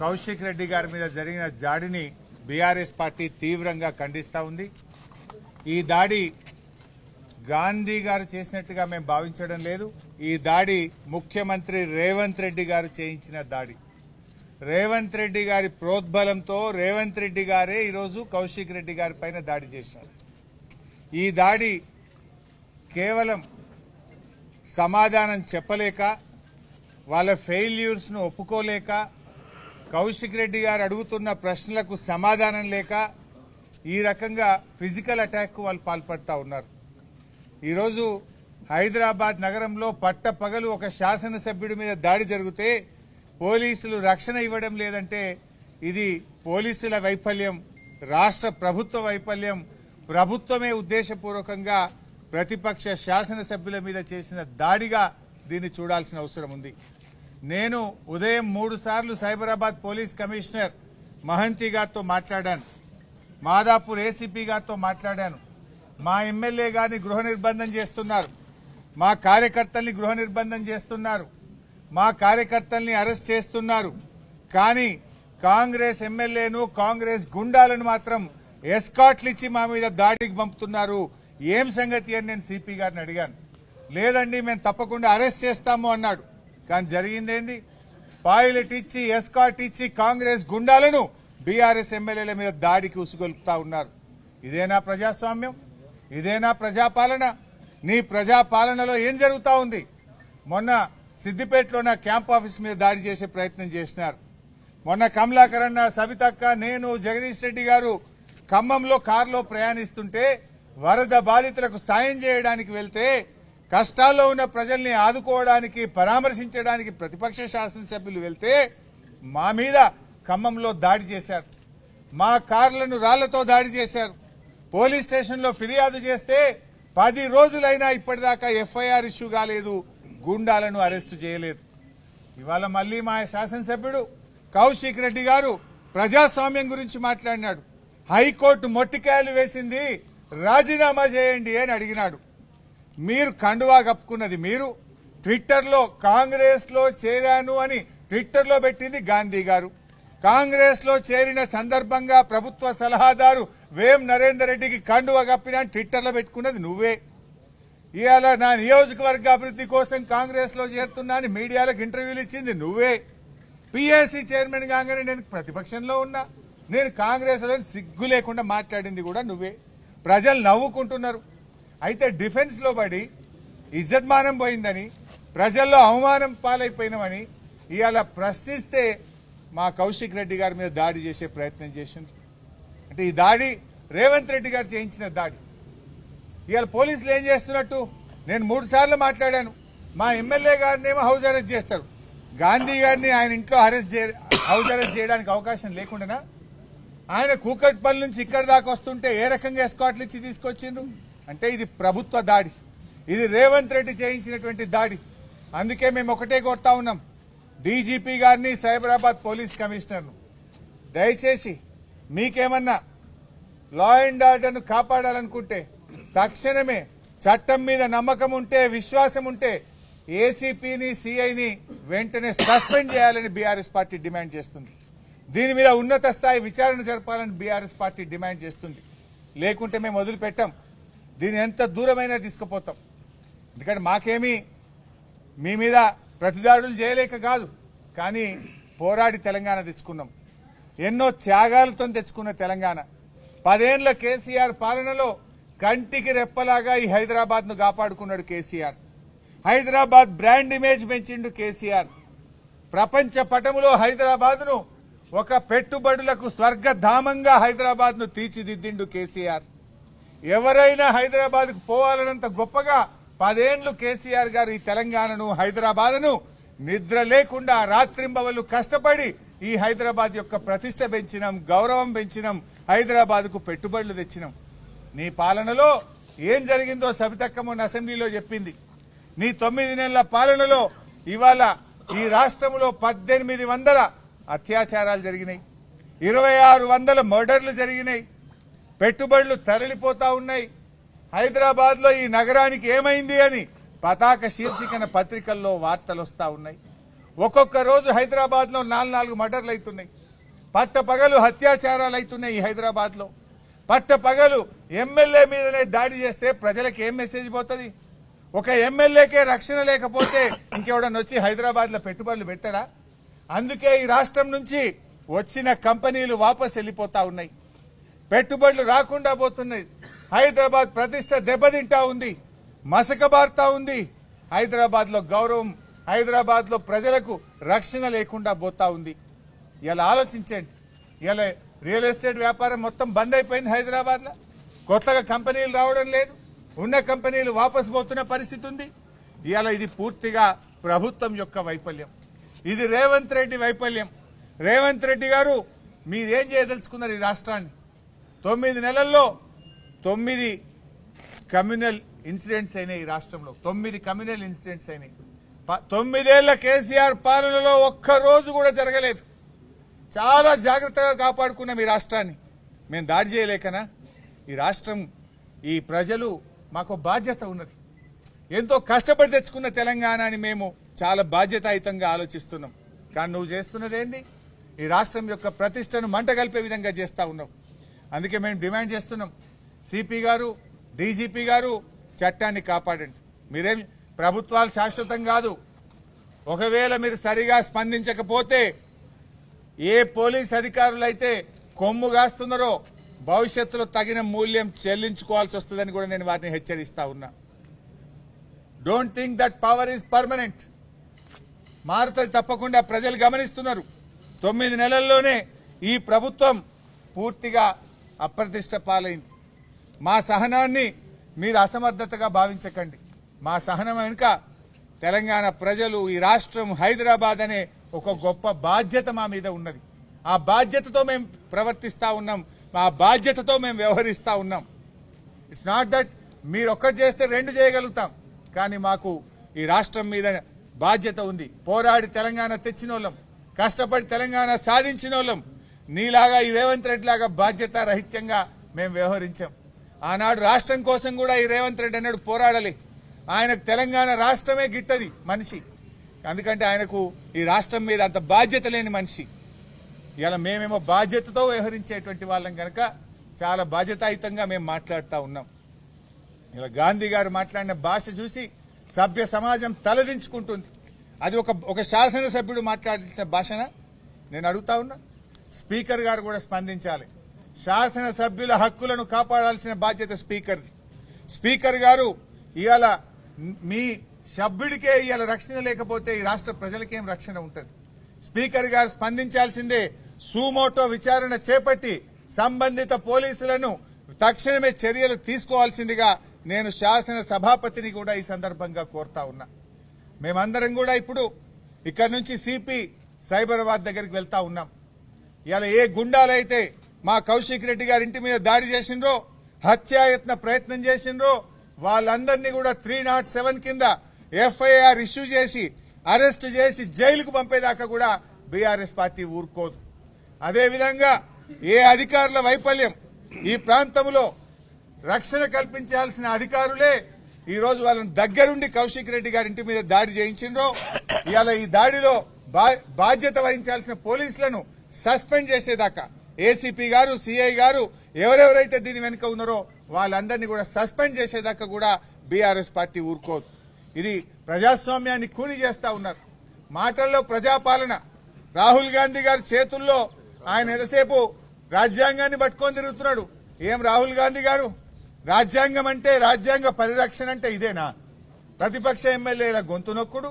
కౌశిక్ రెడ్డి గారి మీద జరిగిన దాడిని బీఆర్ఎస్ పార్టీ తీవ్రంగా ఖండిస్తూ ఉంది. ఈ దాడి గాంధీ గారు చేసినట్టుగా మేము భావించడం లేదు. ఈ దాడి ముఖ్యమంత్రి రేవంత్ రెడ్డి గారు చేయించిన దాడి. రేవంత్ రెడ్డి గారి ప్రోద్బలంతో రేవంత్ రెడ్డి గారే ఈరోజు కౌశిక్ రెడ్డి గారి పైన దాడి చేశారు. ఈ దాడి కేవలం సమాధానం చెప్పలేక వాళ్ళ ఫెయిల్యూర్స్ను ఒప్పుకోలేక కౌశిక్ రెడ్డి గారు అడుగుతున్న ప్రశ్నలకు సమాధానం లేక ఈ రకంగా ఫిజికల్ అటాక్ వాళ్ళు పాల్పడతా ఉన్నారు. ఈరోజు హైదరాబాద్ నగరంలో పట్ట పగలు ఒక శాసనసభ్యుడి మీద దాడి జరిగితే పోలీసులు రక్షణ ఇవ్వడం లేదంటే ఇది పోలీసుల వైఫల్యం రాష్ట్ర ప్రభుత్వ వైఫల్యం ప్రభుత్వమే ఉద్దేశపూర్వకంగా ప్రతిపక్ష శాసనసభ్యుల మీద చేసిన దాడిగా దీన్ని చూడాల్సిన అవసరం ఉంది. నేను ఉదయం మూడు సార్లు సైబరాబాద్ పోలీస్ కమిషనర్ మహంతి గారితో మాట్లాడాను. మాదాపూర్ ఏసీపీ గారితో మాట్లాడాను. మా ఎమ్మెల్యే గారిని గృహ నిర్బంధం చేస్తున్నారు. మా కార్యకర్తల్ని గృహ నిర్బంధం చేస్తున్నారు. మా కార్యకర్తల్ని అరెస్ట్ చేస్తున్నారు. కానీ కాంగ్రెస్ ఎమ్మెల్యేను కాంగ్రెస్ గుండాలను మాత్రం ఎస్కాట్లు ఇచ్చి మా మీద దాడికి పంపుతున్నారు. ఏం సంగతి అని నేను సిపి గారిని అడిగాను. లేదండి మేము తప్పకుండా అరెస్ట్ చేస్తాము అన్నాడు. కానీ జరిగిందేంది? పైలట్ ఇచ్చి ఎస్కాట్ ఇచ్చి కాంగ్రెస్ గుండాలను బీఆర్ఎస్ ఎమ్మెల్యేల మీద దాడికి ఉసుగొలుపుతా ఉన్నారు. ఇదేనా ప్రజాస్వామ్యం? ఇదేనా ప్రజాపాలన? నీ ప్రజాపాలనలో ఏం జరుగుతా ఉంది? మొన్న సిద్దిపేటలో నా క్యాంప్ ఆఫీస్ మీద దాడి చేసే ప్రయత్నం చేసినారు. మొన్న కమలాకరణ సవితక్క నేను జగదీష్ రెడ్డి గారు ఖమ్మంలో కారులో ప్రయాణిస్తుంటే వరద బాధితులకు సాయం చేయడానికి వెళ్తే కష్టాల్లో ఉన్న ప్రజల్ని ఆదుకోవడానికి పరామర్శించడానికి ప్రతిపక్ష శాసనసభ్యులు వెళ్తే మా మీద ఖమ్మంలో దాడి చేశారు. మా కార్లను రాళ్ళతో దాడి చేశారు. పోలీస్ స్టేషన్లో ఫిర్యాదు చేస్తే పది రోజులైనా ఇప్పటిదాకా ఎఫ్ఐఆర్ ఇష్యూ కాలేదు గుండాలను అరెస్టు చేయలేదు. ఇవాళ మళ్ళీ మా శాసనసభ్యుడు కౌశిక్ రెడ్డి గారు ప్రజాస్వామ్యం గురించి మాట్లాడినాడు. హైకోర్టు మొట్టికాయలు వేసింది రాజీనామా చేయండి అని అడిగినాడు. మీరు కండువా కప్పుకున్నది మీరు ట్విట్టర్లో కాంగ్రెస్లో చేరాను అని ట్విట్టర్లో పెట్టింది గాంధీ గారు. కాంగ్రెస్లో చేరిన సందర్భంగా ప్రభుత్వ సలహాదారు వేం నరేందర్ రెడ్డికి కండువా కప్పిన ట్విట్టర్లో పెట్టుకున్నది నువ్వే. ఇవాళ నా నియోజకవర్గ అభివృద్ధి కోసం కాంగ్రెస్లో చేరుతున్నా అని మీడియాలకు ఇంటర్వ్యూలు ఇచ్చింది నువ్వే. పిఎస్సి చైర్మన్ కాగానే నేను ప్రతిపక్షంలో ఉన్నా. నేను కాంగ్రెస్లో సిగ్గు లేకుండా మాట్లాడింది కూడా నువ్వే. ప్రజలు నవ్వుకుంటున్నారు. అయితే డిఫెన్స్లో పడి ఇజ్జత్మానం పోయిందని ప్రజల్లో అవమానం పాలైపోయినామని ఇవాళ ప్రశ్నిస్తే మా కౌశిక్ రెడ్డి గారి మీద దాడి చేసే ప్రయత్నం చేసింది అంటే ఈ దాడి రేవంత్ రెడ్డి గారు చేయించిన దాడి. ఇవాళ పోలీసులు ఏం చేస్తున్నట్టు? నేను మూడు సార్లు మాట్లాడాను. మా ఎమ్మెల్యే గారిని ఏమో హౌస్ అరెస్ట్ చేస్తారు. గాంధీ గారిని ఆయన ఇంట్లో అరెస్ట్ చే హౌస్ అరెస్ట్ చేయడానికి అవకాశం లేకుండా ఆయన కూకట్పల్లి నుంచి ఇక్కడ దాకా వస్తుంటే ఏ రకంగా ఎస్కాట్లు ఇచ్చి తీసుకొచ్చిండ్రు? అంటే ఇది ప్రభుత్వ దాడి. ఇది రేవంత్ రెడ్డి చేయించినటువంటి దాడి. అందుకే మేము ఒకటే కోరుతా ఉన్నాం. డీజీపీ గారిని సైబరాబాద్ పోలీస్ కమిషనర్ను. దయచేసి మీకేమన్నా లా అండ్ ఆర్డర్ను కాపాడాలనుకుంటే తక్షణమే చట్టం మీద నమ్మకం ఉంటే విశ్వాసం ఉంటే ఏసీపీని సిఐని వెంటనే సస్పెండ్ చేయాలని బీఆర్ఎస్ పార్టీ డిమాండ్ చేస్తుంది. దీని మీద ఉన్నత స్థాయి విచారణ జరపాలని బీఆర్ఎస్ పార్టీ డిమాండ్ చేస్తుంది. లేకుంటే మేము వదిలిపెట్టాం. దీన్ని ఎంత దూరమైనా తీసుకుపోతాం. ఎందుకంటే మాకేమీ మీ మీద ప్రతిదాడులు చేయలేక కాదు. కానీ పోరాడి తెలంగాణ తెచ్చుకున్నాం. ఎన్నో త్యాగాలతో తెచ్చుకున్న తెలంగాణ. పదేళ్ళ కేసీఆర్ పాలనలో కంటికి రెప్పలాగా ఈ హైదరాబాద్ను కాపాడుకున్నాడు కేసీఆర్. హైదరాబాద్ బ్రాండ్ ఇమేజ్ పెంచిండు కేసీఆర్. ప్రపంచ పటములో హైదరాబాద్ను ఒక పెట్టుబడులకు స్వర్గధామంగా హైదరాబాద్ను తీర్చిదిద్దిండు కేసీఆర్. ఎవరైనా హైదరాబాద్కు పోవాలన్నంత గొప్పగా పదేండ్లు కేసీఆర్ గారు ఈ తెలంగాణను హైదరాబాద్ను నిద్ర లేకుండా రాత్రింబవళ్ళు కష్టపడి ఈ హైదరాబాద్ యొక్క ప్రతిష్ట పెంచినాం గౌరవం పెంచినాం హైదరాబాద్కు పెట్టుబడులు తెచ్చినాం. నీ పాలనలో ఏం జరిగిందో సబితక్క మొన్న అసెంబ్లీలో చెప్పింది. నీ తొమ్మిది నెలల పాలనలో ఇవాళ ఈ రాష్ట్రంలో పద్దెనిమిది వందల అత్యాచారాలు జరిగినాయి. ఇరవై ఆరు వందల మర్డర్లు జరిగినాయి. పెట్టుబడులు తరలిపోతా ఉన్నాయి. హైదరాబాద్లో ఈ నగరానికి ఏమైంది అని పతాక శీర్షికన పత్రికల్లో వార్తలు వస్తా ఉన్నాయి. ఒక్కొక్క రోజు హైదరాబాద్లో నాలుగు నాలుగు మర్డర్లు అవుతున్నాయి. పట్ట పగలు హత్యాచారాలు అవుతున్నాయి ఈ హైదరాబాద్లో పట్ట పగలు ఎమ్మెల్యే మీదనే దాడి చేస్తే ప్రజలకు ఏం మెసేజ్ పోతుంది? ఒక ఎమ్మెల్యేకే రక్షణ లేకపోతే ఇంకెవడన్నా వచ్చి హైదరాబాద్లో పెట్టుబడులు పెట్టడా? అందుకే ఈ రాష్ట్రం నుంచి వచ్చిన కంపెనీలు వాపస్ వెళ్ళిపోతా ఉన్నాయి. పెట్టుబడులు రాకుండా పోతున్నాయి. హైదరాబాద్ ప్రతిష్ట దెబ్బతింటా ఉంది. మసకబారుతా ఉంది. హైదరాబాద్లో గౌరవం హైదరాబాద్లో ప్రజలకు రక్షణ లేకుండా పోతా ఉంది. ఇలా ఆలోచించండి. ఇలా రియల్ ఎస్టేట్ వ్యాపారం మొత్తం బంద్ అయిపోయింది హైదరాబాద్లో కొత్తగా కంపెనీలు రావడం లేదు. ఉన్న కంపెనీలు వాపస్ పోతున్న పరిస్థితి ఉంది. ఇవాళ ఇది పూర్తిగా ప్రభుత్వం యొక్క వైఫల్యం. ఇది రేవంత్ రెడ్డి వైఫల్యం. రేవంత్ రెడ్డి గారు మీరేం చేయదలుచుకున్నారు ఈ రాష్ట్రాన్ని? తొమ్మిది నెలల్లో తొమ్మిది కమ్యూనల్ ఇన్సిడెంట్స్ అయినాయి ఈ రాష్ట్రంలో. తొమ్మిది కమ్యూనల్ ఇన్సిడెంట్స్ అయినాయి. ప- తొమ్మిదేళ్ళ కేసీఆర్ పాలనలో ఒక్క రోజు కూడా జరగలేదు. చాలా జాగ్రత్తగా కాపాడుకున్నాం ఈ రాష్ట్రాన్ని. మేము దాడి చేయలేకనా? ఈ రాష్ట్రం ఈ ప్రజలు మాకు బాధ్యత ఉన్నది. ఎంతో కష్టపడి తెచ్చుకున్న తెలంగాణ అని మేము చాలా బాధ్యతాయుతంగా ఆలోచిస్తున్నాం. కానీ నువ్వు చేస్తున్నదేంది ఈ రాష్ట్రం యొక్క ప్రతిష్టను మంట కలిపే విధంగా చేస్తా ఉన్నావు. అందుకే మేము డిమాండ్ చేస్తున్నాం. సిపి గారు డీజీపీ గారు చట్టాన్ని కాపాడండి. మీరేం ప్రభుత్వాలు శాశ్వతం కాదు. ఒకవేళ మీరు సరిగా స్పందించకపోతే ఏ పోలీస్ అధికారులైతే కొమ్ము కాస్తున్నారో భవిష్యత్తులో తగిన మూల్యం చెల్లించుకోవాల్సి వస్తుందని కూడా నేను వారిని హెచ్చరిస్తా ఉన్నా. Don't think that power is permanent మారుతుంది తప్పకుండా ప్రజలు గమనిస్తున్నారు. తొమ్మిది నెలల్లోనే ఈ ప్రభుత్వం పూర్తిగా అప్రతిష్ట పాలైంది. మా సహనాన్ని మీరు అసమర్థతగా భావించకండి. మా సహనం వెనుక తెలంగాణ ప్రజలు ఈ రాష్ట్రం హైదరాబాద్ అనే ఒక గొప్ప బాధ్యత మా మీద ఉన్నది. ఆ బాధ్యతతో మేము ప్రవర్తిస్తూ ఉన్నాం. ఆ బాధ్యతతో మేము వ్యవహరిస్తూ ఉన్నాం. ఇట్స్ నాట్ దట్ మీరు ఒక్కటి చేస్తే రెండు చేయగలుగుతాం. కానీ మాకు ఈ రాష్ట్రం మీద బాధ్యత ఉంది. పోరాడి తెలంగాణ తెచ్చిన కష్టపడి తెలంగాణ సాధించిన వాళ్ళం నీలాగా ఈ రేవంత్ రెడ్డి లాగా బాధ్యత రహిత్యంగా మేము వ్యవహరించాం. ఆనాడు రాష్ట్రం కోసం కూడా ఈ రేవంత్ రెడ్డి అన్నాడు పోరాడాలి. ఆయనకు తెలంగాణ రాష్ట్రమే గిట్టది మనిషి. అందుకంటే ఆయనకు ఈ రాష్ట్రం మీద అంత బాధ్యత లేని మనిషి. ఇలా మేమేమో బాధ్యతతో వ్యవహరించేటువంటి వాళ్ళం కనుక చాలా బాధ్యతాయుతంగా మేము మాట్లాడుతూ ఉన్నాం. ఇలా గాంధీ గారు మాట్లాడిన భాష చూసి సభ్య సమాజం తలదించుకుంటుంది. అది ఒక ఒక శాసనసభ్యుడు మాట్లాడాల్సిన భాషన? నేను అడుగుతా ఉన్నా. స్పీకర్ గారు కూడా స్పందించాలి. శాసనసభ్యుల హక్కులను కాపాడాల్సిన బాధ్యత స్పీకర్ది. స్పీకర్ గారు ఇవాళ మీ సభ్యుడికే ఇవాళ రక్షణ లేకపోతే ఈ రాష్ట్ర ప్రజలకేం రక్షణ ఉంటుంది? స్పీకర్ గారు స్పందించాల్సిందే సూమోటో విచారణ చేపట్టి సంబంధిత పోలీసులను తక్షణమే చర్యలు తీసుకోవాల్సిందిగా నేను శాసన సభాపతిని కూడా ఈ సందర్భంగా కోరుతా ఉన్నా. మేమందరం కూడా ఇప్పుడు ఇక్కడ నుంచి సిపి సైబరాబాద్ దగ్గరికి వెళ్తా ఉన్నాం. ఇలా ఏ గుండాలైతే మా కౌశిక్ రెడ్డి గారి ఇంటి మీద దాడి చేసిండ్రో హత్యాయత్న ప్రయత్నం చేసిండ్రో వాళ్ళందరినీ కూడా త్రీ నాట్ సెవెన్ కింద ఎఫ్ఐఆర్ ఇష్యూ చేసి అరెస్ట్ చేసి జైలుకు పంపేదాకా కూడా బీఆర్ఎస్ పార్టీ ఊరుకోదు. అదేవిధంగా ఏ అధికారుల వైఫల్యం ఈ ప్రాంతంలో రక్షణ కల్పించాల్సిన అధికారులే ఈరోజు వాళ్ళని దగ్గరుండి కౌశిక్ రెడ్డి గారి ఇంటి మీద దాడి చేయించిండ్రో ఇవాళ ఈ దాడిలో బా- బాధ్యత వహించాల్సిన పోలీసులను సస్పెండ్ చేసేదాకా. ఏసీపీ గారు సిఐ గారు ఎవరెవరైతే దీని వెనుక ఉన్నారో వాళ్ళందరినీ కూడా సస్పెండ్ చేసేదాకా కూడా బీఆర్ఎస్ పార్టీ ఊరుకోదు. ఇది ప్రజాస్వామ్యాన్ని కూని చేస్తా ఉన్నారు. మాటల్లో ప్రజాపాలన. రాహుల్ గాంధీ గారి చేతుల్లో ఆయన ఎంతసేపు రాజ్యాంగాన్ని పట్టుకొని తిరుగుతున్నాడు? ఏం రాహుల్ గాంధీ గారు? రాజ్యాంగం అంటే రాజ్యాంగ పరిరక్షణ అంటే ఇదేనా? ప్రతిపక్ష ఎమ్మెల్యేల గొంతు నొక్కుడు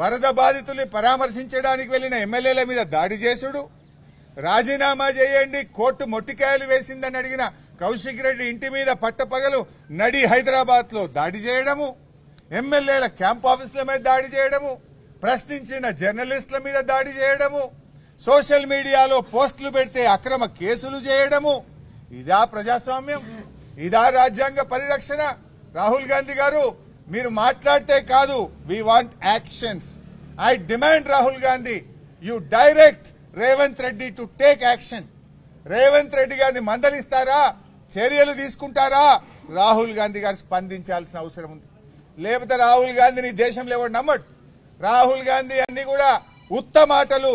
వరద బాధితుల్ని పరామర్శించడానికి వెళ్ళిన ఎమ్మెల్యేల మీద దాడి చేసుడు. రాజీనామా చేయండి కోర్టు మొట్టికాయలు వేసిందని అడిగిన కౌశిక్ రెడ్డి ఇంటి మీద పట్టపగలు నడి హైదరాబాద్లో దాడి చేయడము ఎమ్మెల్యేల క్యాంప్ ఆఫీసుల మీద దాడి చేయడము ప్రశ్నించిన జర్నలిస్టుల మీద దాడి చేయడము సోషల్ మీడియాలో పోస్టులు పెడితే అక్రమ కేసులు చేయడము. ఇదా ప్రజాస్వామ్యం ఇదా రాజ్యాంగ పరిరక్షణ. రాహుల్ గాంధీ గారు మీరు మాట్లాడితే కాదు we want actions I demand Rahul Gandhi you direct Revanth Reddy to take action Revanth Reddy గారిని మందలిస్తారా? చర్యలు తీసుకుంటారా? రాహుల్ గాంధీ గారు స్పందించాల్సిన అవసరం ఉంది. లేకపోతే రాహుల్ గాంధీని దేశంలో ఎవరు నమ్మడు? రాహుల్ గాంధీ అన్ని కూడా ఉత్త మాటలు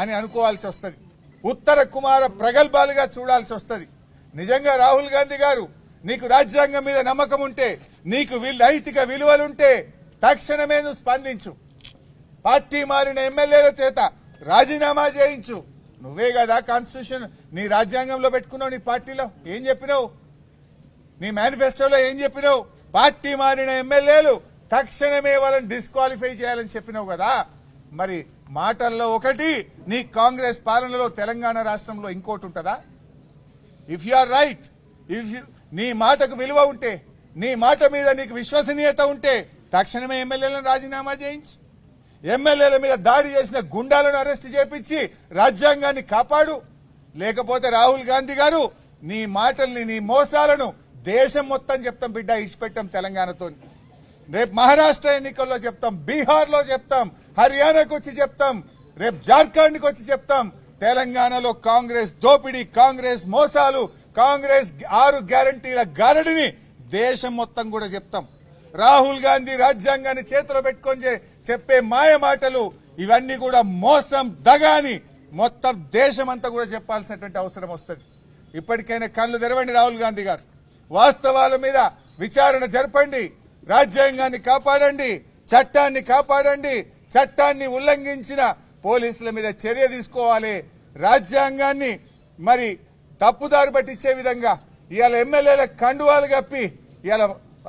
అని అనుకోవాల్సి వస్తుంది. ఉత్తర కుమార ప్రగల్భాలుగా చూడాల్సి వస్తుంది. నిజంగా రాహుల్ గాంధీ గారు నీకు రాజ్యాంగం మీద నమ్మకం ఉంటే నీకు నైతిక విలువలుంటే తక్షణమే నువ్వు స్పందించు. పార్టీ మారిన ఎమ్మెల్యేల చేత రాజీనామా చేయించు. నువ్వే కదా కాన్స్టిట్యూషన్ నీ రాజ్యాంగంలో పెట్టుకున్నావు నీ పార్టీలో. ఏం చెప్పినావు? నీ మేనిఫెస్టోలో ఏం చెప్పినావు? పార్టీ మారిన ఎమ్మెల్యేలు తక్షణమే వాళ్ళని డిస్క్వాలిఫై చేయాలని చెప్పినావు కదా. మరి మాటల్లో ఒకటి నీ కాంగ్రెస్ పాలనలో తెలంగాణ రాష్ట్రంలో ఇంకోటి ఉంటుందా? If you are right if you నీ మాటకు విలువ ఉంటే నీ మాట మీద నీకు విశ్వసనీయత ఉంటే తక్షణమే ఎమ్మెల్యేలను రాజీనామా చేయించు. ఎమ్మెల్యేల మీద దాడి చేసిన గుండాలను అరెస్ట్ చేపించి రాజ్యాంగాన్ని కాపాడు. లేకపోతే రాహుల్ గాంధీ గారు నీ మాటల్ని నీ మోసాలను దేశం మొత్తం చెప్తాం బిడ్డ ఇచ్చిపెట్టాం తెలంగాణతో. రేపు మహారాష్ట్ర ఎన్నికల్లో చెప్తాం బీహార్లో చెప్తాం హర్యానాకు వచ్చి చెప్తాం రేపు జార్ఖండ్కి వచ్చి చెప్తాం తెలంగాణలో కాంగ్రెస్ దోపిడీ కాంగ్రెస్ మోసాలు కాంగ్రెస్ ఆరు గ్యారంటీల గారడిని దేశం మొత్తం కూడా చెప్తాం. రాహుల్ గాంధీ రాజ్యాంగాన్ని చేతిలో పెట్టుకొని చెప్పే మాయ మాటలు ఇవన్నీ కూడా మోసం దగాని మొత్తం దేశం అంతా కూడా చెప్పాల్సినటువంటి అవసరం వస్తుంది. ఇప్పటికైనా కళ్ళు తెరవండి రాహుల్ గాంధీ గారు. వాస్తవాల మీద విచారణ జరపండి. రాజ్యాంగాన్ని కాపాడండి. చట్టాన్ని కాపాడండి. చట్టాన్ని ఉల్లంఘించిన పోలీసుల మీద చర్య తీసుకోవాలి. రాజ్యాంగాన్ని మరి తప్పుదారి పట్టించే విధంగా ఇవాళ ఎమ్మెల్యేల కండువాలు కప్పి ఇవాళ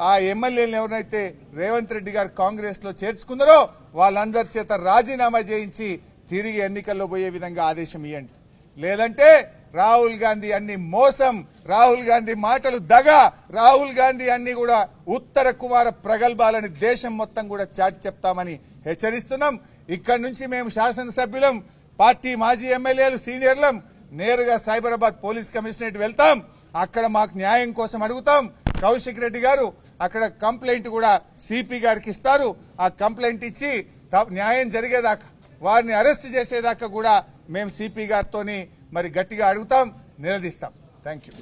ఆ ఎమ్మెల్యేలను ఎవరైతే రేవంత్ రెడ్డి గారు కాంగ్రెస్లో చేర్చుకున్నారో వాళ్ళందరి చేత రాజీనామా చేయించి తిరిగి ఎన్నికల్లో పోయే విధంగా ఆదేశం ఇవ్వండి లేదంటే రాహుల్ గాంధీ అన్ని మోసం రాహుల్ గాంధీ మాటలు దగ రాహుల్ గాంధీ అన్ని కూడా ఉత్తర కుమార ప్రగల్భాలని దేశం మొత్తం కూడా చాటి చెప్తామని హెచ్చరిస్తున్నాం. ఇక్కడి నుంచి మేము శాసనసభ్యులం పార్టీ మాజీ ఎమ్మెల్యేలు సీనియర్లం నేరుగా సైబరాబాద్ పోలీస్ కమిషనరేట్ వెళ్తాం. అక్కడ మాకు న్యాయం కోసం అడుగుతాం. కౌశిక్ రెడ్డి గారు అక్కడ కంప్లైంట్ కూడా సిపి గారికి ఇస్తారు. ఆ కంప్లైంట్ ఇచ్చి న్యాయం జరిగేదాకా వారిని అరెస్ట్ చేసేదాకా కూడా మేము సిపి గారితోని మరి గట్టిగా అడుగుతాం నిలదీస్తాం. Thank you